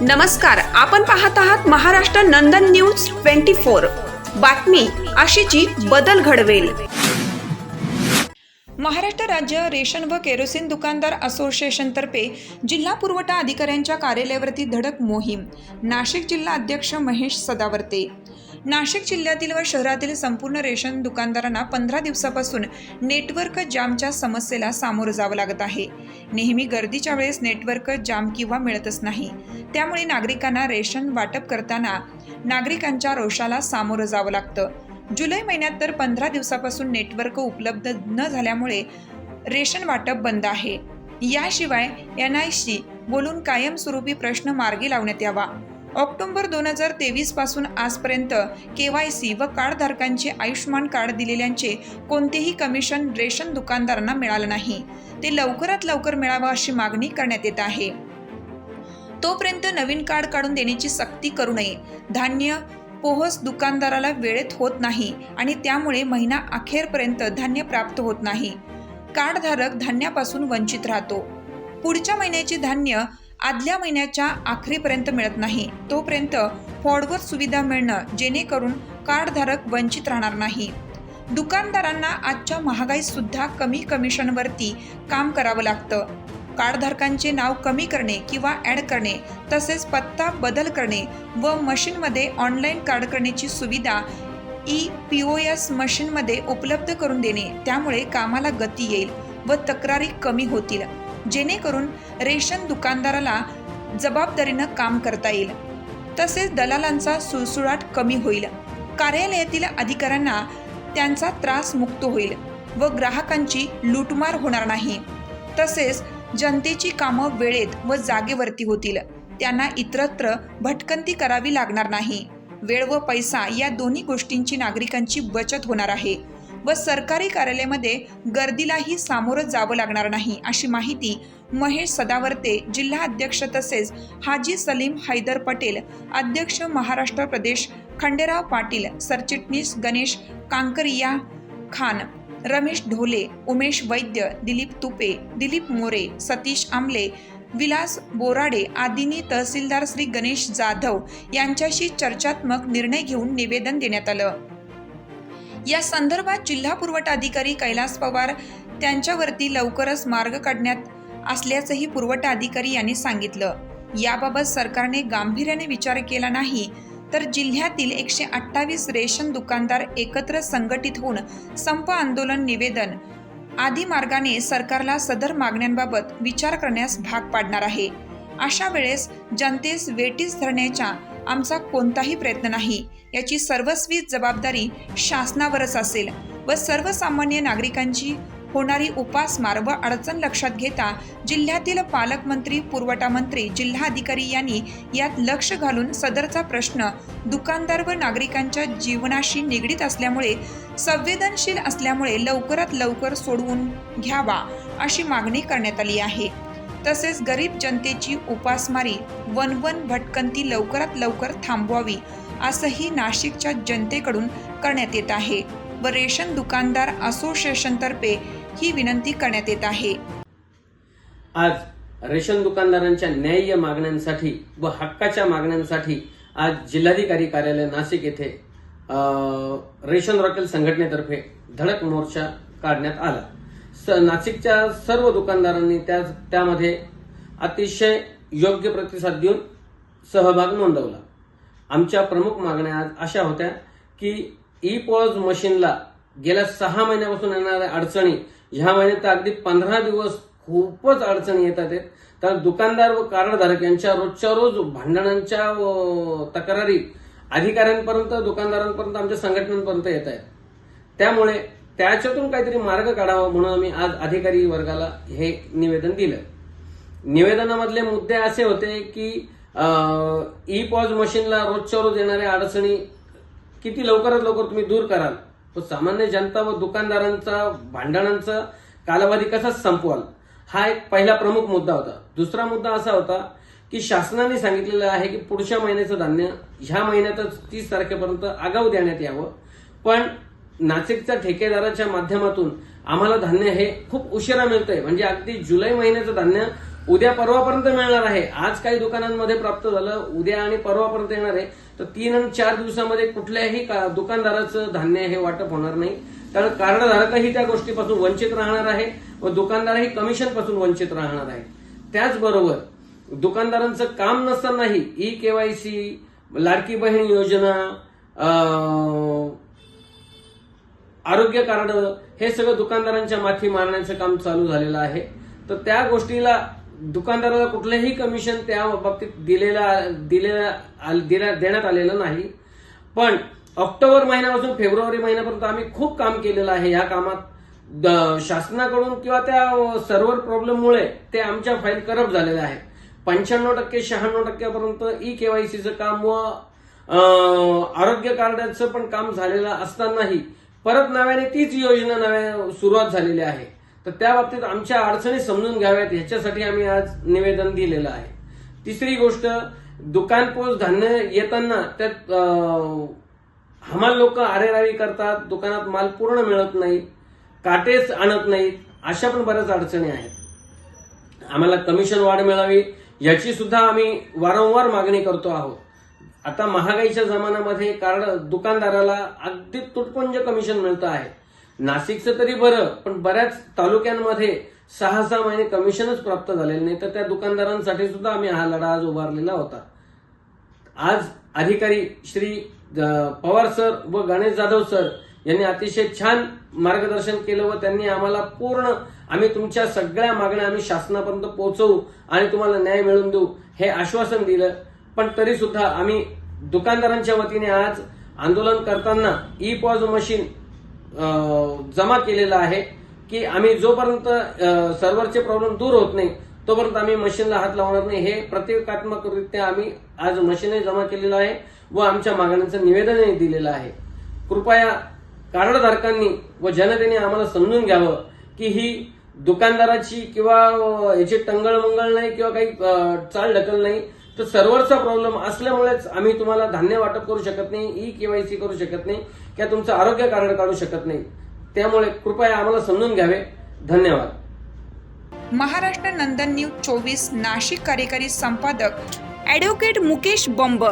नमस्कार आपण पाहत आहात Maharashtra Nandan news twenty four. बातमी अशीची बदल घडवेल. महाराष्ट्र राज्य रेशन व केरोसिन दुकानदार असोसिएशनतर्फे जिल्हा पुरवठा अधिकाऱ्यांच्या कार्यालयावरती धडक मोहीम. नाशिक जिल्हा अध्यक्ष महेश सदावर्ते. नाशिक जिल्ह्यातील व शहरातील संपूर्ण रेशन दुकानदारांना पंधरा दिवसापासून नेटवर्क जामच्या समस्येला सामोरं जावं लागत आहे. नेहमी गर्दीच्या वेळेस नेटवर्क जाम किंवा मिळतच नाही. त्यामुळे नागरिकांना रेशन वाटप करताना नागरिकांच्या रोषाला सामोरं जावं लागतं. जुलै महिन्यात तर पंधरा दिवसापासून नेटवर्क उपलब्ध न झाल्यामुळे रेशन वाटप बंद आहे. याशिवाय एन आय सी बोलून कायमस्वरूपी प्रश्न मार्गी लावण्यात यावा. ऑक्टोबर दोन हजार तेवीसपासून आजपर्यंत के वाय सी व कार्डधारकांचे आयुष्यमान कार्ड दिलेल्यांचे कोणतेही कमिशन रेशन दुकानदारांना मिळालं नाही. ते लवकरात लवकर मिळावं अशी मागणी करण्यात येत आहे. तोपर्यंत नवीन कार्ड काढून देण्याची सक्ती करू नये. धान्य पोहोच दुकानदाराला वेळेत होत नाही आणि त्यामुळे महिना अखेरपर्यंत धान्य प्राप्त होत नाही. कार्डधारक धान्यापासून वंचित राहतो. पुढच्या महिन्याचे धान्य आदल्या महिन्याच्या आखरीपर्यंत मिळत नाही. तोपर्यंत फॉडवर सुविधा मिळणं जेणेकरून कार्डधारक वंचित राहणार नाही. दुकानदारांना आजच्या महागाईसुद्धा कमी कमिशनवरती काम करावं लागतं. कार्डधारकांचे नाव कमी करणे किंवा ॲड करणे तसेच पत्ता बदल करणे व मशीनमध्ये ऑनलाईन कार्ड करण्याची सुविधा ई पी ओ एस मशीनमध्ये उपलब्ध करून देणे त्यामुळे कामाला गती येईल व तक्रारी कमी होतील. जेणेकरून रेशन दुकानदाराला जबाबदारीनं काम करता येईल. तसेच दलालांचा सुळसुळाट कमी होईल. कार्यालयातील अधिकाऱ्यांना त्यांचा त्रास मुक्त होईल व ग्राहकांची लूटमार होणार नाही. तसेच जनतेची कामं वेळेत व जागेवरती होतील. त्यांना इतरत्र भटकंती करावी लागणार नाही. वेळ व पैसा या दोन्ही गोष्टींची नागरिकांची बचत होणार आहे व सरकारी कार्यालयामध्ये गर्दीलाही सामोरं जावं लागणार नाही अशी माहिती महेश सदावर्ते जिल्हा अध्यक्ष तसेच हाजी सलीम हैदर पटेल अध्यक्ष महाराष्ट्र प्रदेश खंडेराव पाटील सरचिटणीस गणेश कांकरिया खान रमेश ढोले उमेश वैद्य दिलीप तुपे दिलीप मोरे सतीश आमले विलास बोराडे आदींनी तहसीलदार श्री गणेश जाधव यांच्याशी चर्चात्मक निर्णय घेऊन निवेदन देण्यात आलं. या संदर्भात जिल्हा पुरवठा अधिकारी कैलास पवार त्यांच्यावरती लवकरच मार्ग काढण्यात असल्याचंही पुरवठा अधिकारी यांनी सांगितलं. याबाबत सरकारने गांभीर्याने विचार केला नाही. तर जिल्ह्यातील एकशे अठ्ठावीस रेशन दुकानदार एकत्र संघटित होऊन संप आंदोलन निवेदन आदी मार्गाने सरकारला सदर मागण्यांबाबत विचार करण्यास भाग पाडणार आहे. अशा वेळेस जनतेस वेटीस धरण्याचा आमचा कोणताही प्रयत्न नाही. याची सर्वस्वी जबाबदारी शासनावरच असेल व सर्वसामान्य नागरिकांची होणारी उपासमार व अडचण लक्षात घेता जिल्ह्यातील पालकमंत्री पुरवठा मंत्री जिल्हाधिकारी यांनी यात लक्ष घालून सदरचा प्रश्न दुकानदार व नागरिकांच्या जीवनाशी निगडीत असल्यामुळे संवेदनशील असल्यामुळे लवकरात लवकर सोडवून घ्यावा अशी मागणी करण्यात आली आहे. तसेच गरीब जनतेची उपासमारी वनवन भटकंती लवकरात लवकर थांबवावी असंही नाशिकच्या जनतेकडून करण्यात येत आहे व रेशन दुकानदार असोसिएशनतर्फे ही विनंती करण्यात येत आहे. आज रेशन दुकानदारांच्या न्याय्य मागण्यांसाठी व हक्काच्या मागण्यांसाठी आज जिल्हाधिकारी कार्यालय नाशिक येथे रेशन रॉकेल संघटनेतर्फे धडक मोर्चा काढण्यात आला. स नाशिकच्या सर्व दुकानदारांनी त्या त्यामध्ये अतिशय योग्य प्रतिसाद देऊन सहभाग नोंदवला. आमच्या प्रमुख मागण्या आज अशा होत्या की ई पॉज मशीनला गेल्या सहा महिन्यापासून येणाऱ्या अडचणी ह्या महिन्यात अगदी पंधरा दिवस खूपच अडचणी येतात आहेत. तर दुकानदार व कार्डधारक यांच्या रोजच्या रोज भांडणांच्या व तक्रारी अधिकाऱ्यांपर्यंत दुकानदारांपर्यंत आमच्या संघटनांपर्यंत येत आहेत. त्यामुळे त्याच्यातून काहीतरी मार्ग काढावा म्हणून आम्ही आज अधिकारी वर्गाला हे निवेदन दिलं. निवेदनामधले मुद्दे असे होते की ई पॉज मशीनला रोजच्या रोज येणाऱ्या अडचणी किती लवकरात लवकर तुम्ही दूर कराल? तो सामान्य जनता व दुकानदारांचा भांडणांचा कालावधी कसा संपवाल? हा एक पहिला प्रमुख मुद्दा होता. दुसरा मुद्दा असा होता की शासनाने सांगितलेलं आहे की पुढच्या महिन्याचं धान्य ह्या महिन्यातच तीस तारखेपर्यंत आगाऊ देण्यात यावं. पण नाशिकच्या ठेकेदाराच्या माध्यमातून आम्हाला धान्य हे खूप उशिरा मिळतंय. म्हणजे अगदी जुलै महिन्याचं धान्य उद्या परवापर्यंत मिळणार आहे. आज काही दुकानांमध्ये प्राप्त झालं उद्या आणि परवापर्यंत येणार आहे. तर तीन आणि चार दिवसामध्ये कुठल्याही का- दुकानदाराचं धान्य हे वाटप होणार नाही. कारण कार्डधारकही त्या गोष्टीपासून वंचित राहणार आहे व दुकानदारही कमिशनपासून वंचित राहणार आहे. त्याचबरोबर दुकानदारांचं काम नसतानाही ई केवायसी लाडकी बहीण योजना आरोग्य कार्ड हे सगळं दुकानदारांच्या माथी मारण्याचं काम चालू झालेलं आहे. तर त्या गोष्टीला दुकानदाराला कुठलंही कमिशन त्या बाबतीत दिलेला दिलेला आल- देण्यात आलेलं नाही. पण ऑक्टोबर महिन्यापासून फेब्रुवारी महिन्यापर्यंत आम्ही खूप काम केलेलं आहे. या कामात द- शासनाकडून किंवा त्या सर्व्हर प्रॉब्लेममुळे ते आमच्या फाईल करप्ट झालेल्या आहे. पंच्याण्णव टक्के शहाण्णव टक्क्यापर्यंत ई केवायसीचं काम व आरोग्य कार्डाचं पण काम झालेलं असतानाही परत नव्याने तीच योजना नव्या सुरुवात झालेली आहे. तर त्या बाबतीत आमच्या अडचणी समजून घ्याव्यात ह्याच्यासाठी आम्ही आज निवेदन दिलेलं आहे. तिसरी गोष्ट दुकान पोच धान्य येताना त्यात हमाल लोक आरेरावी करतात दुकानात माल पूर्ण मिळत नाही काटेच आणत नाहीत अशा पण बऱ्याच अडचणी आहेत. आम्हाला कमिशन वाढ मिळावी याची सुद्धा आम्ही वारंवार मागणी करतो आहोत. आता महागाईच्या जमान्यामध्ये कारण दुकानदाराला अगदी तुटपुंज कमिशन मिळतं आहे. नाशिकचं तरी बरं पण बऱ्याच तालुक्यांमध्ये सहा सहा महिने कमिशनच प्राप्त झालेलं नाही. तर त्या दुकानदारांसाठी सुद्धा आम्ही हा लढा आज उभारलेला होता. आज अधिकारी श्री पवार सर व गणेश जाधव सर यांनी अतिशय छान मार्गदर्शन केलं व त्यांनी आम्हाला पूर्ण आम्ही तुमच्या सगळ्या मागण्या आम्ही शासनापर्यंत पोहोचवू आणि तुम्हाला न्याय मिळवून देऊ हे आश्वासन दिलं. पण तरी सुद्धा आम्ही दुकानदारांच्या वतीने आज आंदोलन करताना ई पॉज मशीन जमा केलेला आहे की आम्ही जोपर्यंत सर्व्हरचे प्रॉब्लेम दूर होत नाही तोपर्यंत आम्ही मशीनला हात लावणार नाही. हे प्रतिकात्मकरित्या आम्ही आज मशीनही जमा केलेलं आहे व आमच्या मागण्यांचं निवेदनही दिलेलं आहे. कृपया कार्डधारकांनी व जनतेने आम्हाला समजून घ्यावं की ही दुकानदाराची किंवा याची टंगळमंगळ नाही किंवा काही चाल ढकल नाही. तर सर्व्हरचा प्रॉब्लेम असल्यामुळेच आम्ही तुम्हाला धान्य वाटप करू शकत नाही ई केवायसी करू शकत नाही किंवा तुमचं आरोग्य कार्ड काढू शकत नाही. त्यामुळे कृपया आम्हाला समजून घ्यावे. धन्यवाद. महाराष्ट्र नंदन न्यूज चोवीस नाशिक कार्यकारी संपादक ॲडव्होकेट मुकेश बंब.